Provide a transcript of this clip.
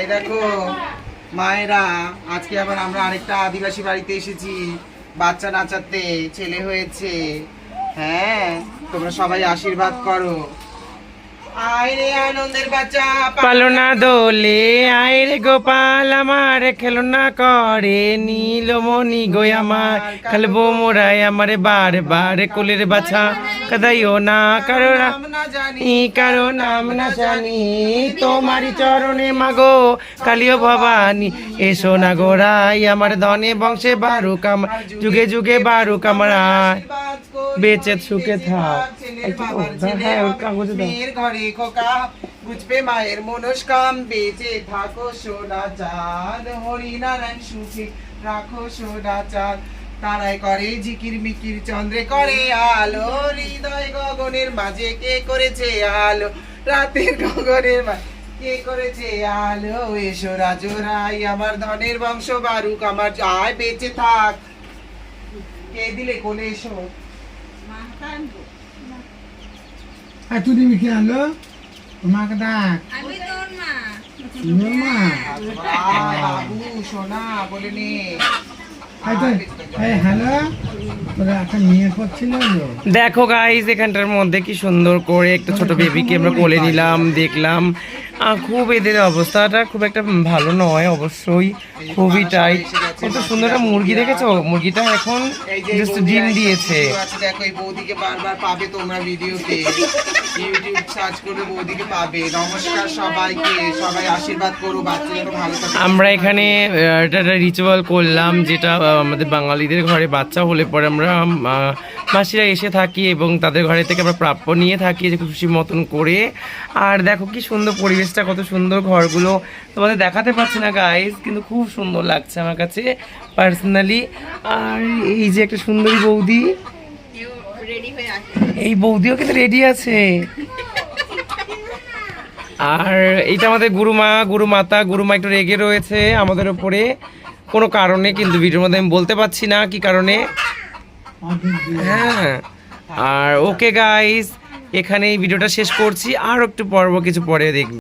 এই দেখো, মায়েরা, আজকে আবার আমরা আরেকটা আদিবাসী বাড়িতে এসেছি। বাচ্চা নাচাতে, ছেলে হয়েছে। হ্যাঁ তোমরা সবাই আশীর্বাদ করো। আনন্দের বাচ্চা পালনা দোলে আইরে গোপাল আমার খেলনা করে নীলমণি গো আমার খেলব মোরাই আমারে বার বার কোলের বাছা কাদাইও না কারও নাম না জানি ই কারও নাম না জানি তোমারি চরণে মাগো কালিও ভবানী এসো না গোরাই আমার ধনে বংশে বারুক আমার যুগে যুগে বারুক আমার বেঁচে সুখে থাক। হ্যাঁ, ওর কাগজে দাও। খোকা বুঝবে মায়ের মনস্কাম, বেঁচে থাকো সোনা চাঁদ হরিনারায়ণ সুখে রাখো সোনা চাঁদ তারাই করে জিকির মিকির, চন্দ্রে করে আলো, হৃদয় গগনের মাঝে কে করেছে আলো? রাতের গগনের মাঝে কে করেছে আলো? এসো রাজরাই, আমার ধনের বংশ বারুক, আমার আয় বেঁচে থাক। কে দিলে কোলে এসো? আর তুই দিবি কি আনলো মাকে ডাক আমি তোর মা তোর মা বাবু সোনা বলে নে এই তো এই হ্যালো তোরা একটা মেয়ে করছিল দেখো গাইজ এখানটার মধ্যে কি সুন্দর করে একটা ছোট বেবিকে আমরা কোলে নিলাম দেখলাম। খুব এদের অবস্থাটা খুব একটা ভালো নয়, অবশ্যই খুবই টাইট কত সুন্দর একটা মুরগি দেখেছ? মুরগিটা এখন ডিম দিয়েছে। আমরা এখানে এটা রিচুয়াল করলাম, যেটা আমাদের বাঙালিদের ঘরে বাচ্চা হলে পরে আমরা মাসিরা এসে থাকি এবং তাদের ঘরে থেকে আমরা প্রাপ্য নিয়ে থাকি যে খুশি মতন করে। আর দেখো কি সুন্দর পরিবেশটা, কত সুন্দর ঘরগুলো। তোমাদের দেখাতে পারছি না গাইজ কিন্তু খুব সুন্দর লাগছে আমার কাছে পার্সোনালি আর এই যে একটা সুন্দরী বৌদি। এই বৌদিও কিন্তু রেডি আছে। আর এইটা আমাদের গুরুমা, গুরুমাতা। গুরুমা একটু রেগে রয়েছে আমাদের ওপরে কোনো কারণে, কিন্তু ভিডিওর মধ্যে আমি বলতে পারছি না কি কারণে। হ্যাঁ। আর ওকে গাইস এখানে এই ভিডিওটা শেষ করছি। আর একটু পর্ব কিছু পরে দেখবে।